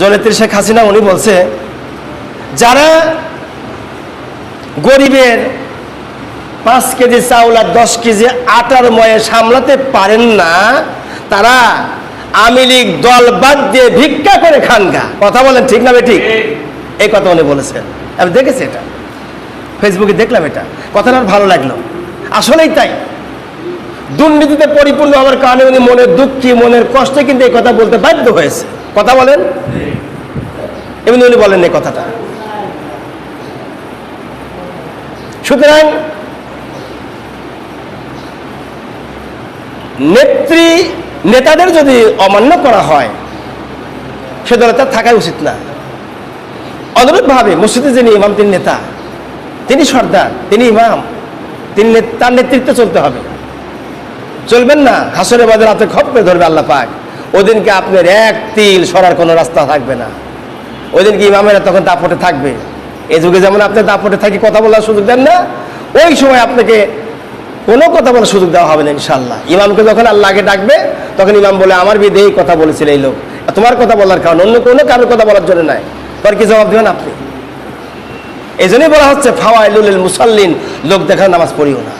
জনেত্রী শেখ হাসিনা, উনি বলছে, যারা গরিবের পাঁচ কেজি চাউল আর দশ কেজি আটার ময়ে সামলাতে পারেন না, তারা আমি লীগ দল বাদ দিয়ে ভিক্ষা করে খানগা কথা বলেন ঠিক না ঠিক? এই কথা উনি বলেছেন। আমি দেখেছি এটা? ফেসবুকে দেখলাম এটা। কথাটা ভালো লাগল। আসলেই তাই। দুর্নীতিতে পরিপূর্ণ হওয়ার কারণে উনি মনের দুঃখী, মনের কষ্টে কিন্তু এই কথা বলতে বাধ্য হয়েছে। কথা বলেন? এমনি উনি বলেন এই কথাটা। সুতরাং নেত্রী নেতাদের যদি অমান্য করা হয়, সে দলে তার থাকাই উচিত না। অনুরূপভাবে মসজিদে যিনি ইমাম, তিনি নেতা, তিনি সর্দার, তিনি ইমাম, তিনি তার নেতৃত্বে চলতে হবে। চলবেন না হাসরে বাজার হাতে খপ করে ধরবে আল্লাহ পাক। ওদিনকে আপনার এক তিল সরার কোনো রাস্তা থাকবে না। ওই দিনকে ইমামেরা তখন দাপটে থাকবে। এই যুগে যেমন আপনি দাপটে থাকি কথা বলার সুযোগ দেন না, ওই সময় আপনাকে কোনো কথা বলার সুযোগ দেওয়া হবে না ইনশাল্লাহ ইমামকে যখন আল্লাহ আগে ডাকবে, তখন ইমাম বলে, আমার বিদে কথা বলেছিল এই লোক। তোমার কথা বলার কারণ, অন্য কোনো কারোর কথা বলার জন্য নাই। তার কি জবাব দেবেন আপনি? এই জন্যই বলা হচ্ছে, ফাওয়াইলুল মুসাল্লিন, লোক দেখার নামাজ পড়িও না।